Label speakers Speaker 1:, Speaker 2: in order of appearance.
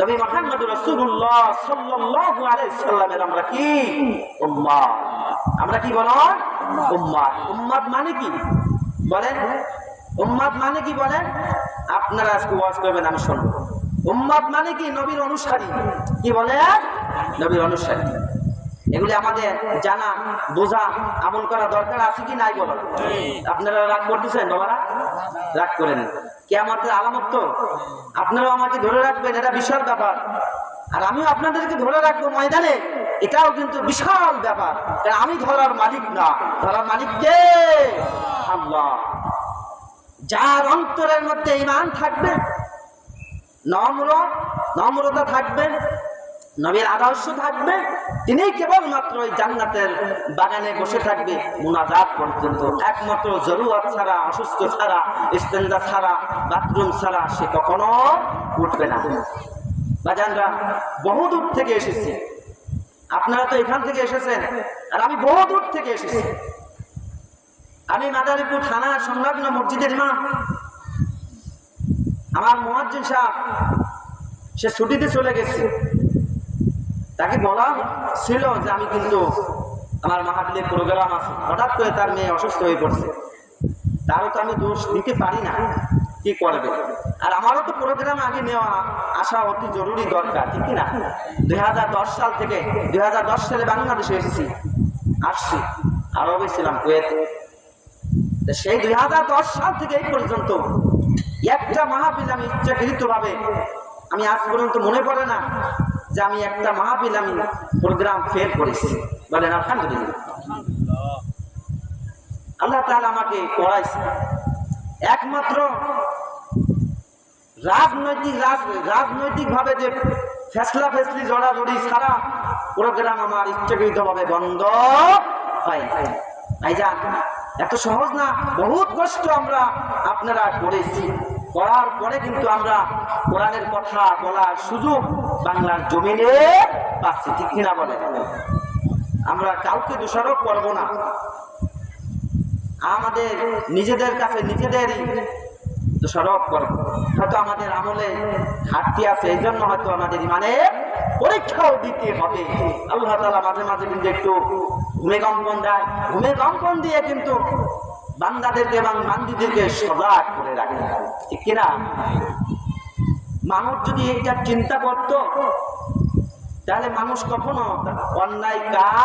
Speaker 1: নবী মোহাম্মদ রাসূলুল্লাহ সাল্লাল্লাহু আলাইহি সাল্লামের আমরা কি? উম্মাহ। আমরা কি বলো? উম্মাহ। উম্মাহ মানে কি? বলেন। উম্মাদ মানে কি বলেন? আপনারা আজকে ওয়াজ করবেন, আমি শুনব। উম্মাদ মানে কি? নবীর অনুসারী। কি বলে? নবীর অনুসারী। এগুলি আমাদের জানা, বোঝা, আমল করা দরকার আছে কি নাই বলো? আপনারা রাগ করতেছেন বাবারা? রাগ করেন। কে আমাদের আলামত তো। আপনারাও আমাকে ধরে রাখবেন, এটা বিশাল ব্যাপার। আর আমিও আপনাদেরকে ধরে রাখব ময়দানে। এটাও কিন্তু বিশাল ব্যাপার। কারণ আমি ধরার মালিক না। ধরার মালিক কে? আল্লাহ। যার অন্তরের মধ্যে ইমান থাকবে, নম্র, নম্রতা থাকবে নবীর আদর্শ থাকবে তিনি কেবলমাত্র ওই জান্নাতের বাগানে বসে থাকবে, মুনাজাত পর্যন্ত। একমাত্র জরুরত ছাড়া, অসুস্থ ছাড়া ইস্তেন্দা ছাড়া, বাথরুম ছাড়া সে কখনো উঠবে না। বাজানরা, বহু দূর থেকে এসেছি। আপনারা তো এখান থেকে এসেছেন, আর আমি বহু দূর থেকে এসেছি। আমি মাদারীপুর থানার সংলগ্ন মসজিদের ইমাম। আমার মোয়াজ্জিন সাহেব, সে ছুটিতে চলে গেছে। তাকে বলা ছিল যে আমি কিন্তু আমার মাহাবিলের প্রোগ্রাম আছে। হঠাৎ করে তার মেয়ে অসুস্থ হয়ে পড়ছে। তারও তো আমি দোষ দিতে পারি না। কি করবে? আর আমারও তো প্রোগ্রাম আগে নেওয়া, আসা অতি জরুরি দরকার, ঠিক না? দু হাজার দশ সাল থেকে দুই হাজার দশ সালে বাংলাদেশে এসেছি, আসছি আরবে ছিলাম কুয়েতে। সেই দুই হাজার দশ সাল থেকে এই পর্যন্ত একটা মাহফিল আমি ইচ্ছাকৃতভাবে আমি আজ পর্যন্ত মনে পড়ে না। যে আমি একটা মাহফিল, আমি প্রোগ্রাম ফেল করেছি। বলেন, আলহামদুলিল্লাহ। আল্লাহ তাহলে আমাকে করাইছে একমাত্র রাজনৈতিক রাজনৈতিক ভাবে যে ফেসলা ফেসলি জড়া জড়াজড়ি সারা প্রোগ্রাম আমার ইচ্ছাকৃত ভাবে বন্ধ হয় এত সহজ না? বহুত কষ্ট আমরা আপনারা করেছি। করার পরে কিন্তু আমরা কোরআনের কথা বলার সুযোগ বাংলার জমিনে পাচ্ছি, ঠিক কিনা বলে আমরা কাউকে দোষারোপ করব না। আমাদের নিজেদের কাছে নিজেদেরই দোষারোপ করব। হয়তো আমাদের আমলে ঘাটতি আছে, এই জন্য হয়তো আমাদের মানে পরীক্ষাও দিতে হবে। আল্লাহ তালা মাঝে মাঝে কিন্তু একটু ভূমিকম্পন দেয়। ভূমিকম্পন দিয়ে কিন্তু বান্দাদেরকে এবং বান্দিদেরকে সজাগ করে রাখে। ঠিক কিনা? মানুষ যদি এইটা চিন্তা করত, তাহলে মানুষ কখনো অন্যায় কাজ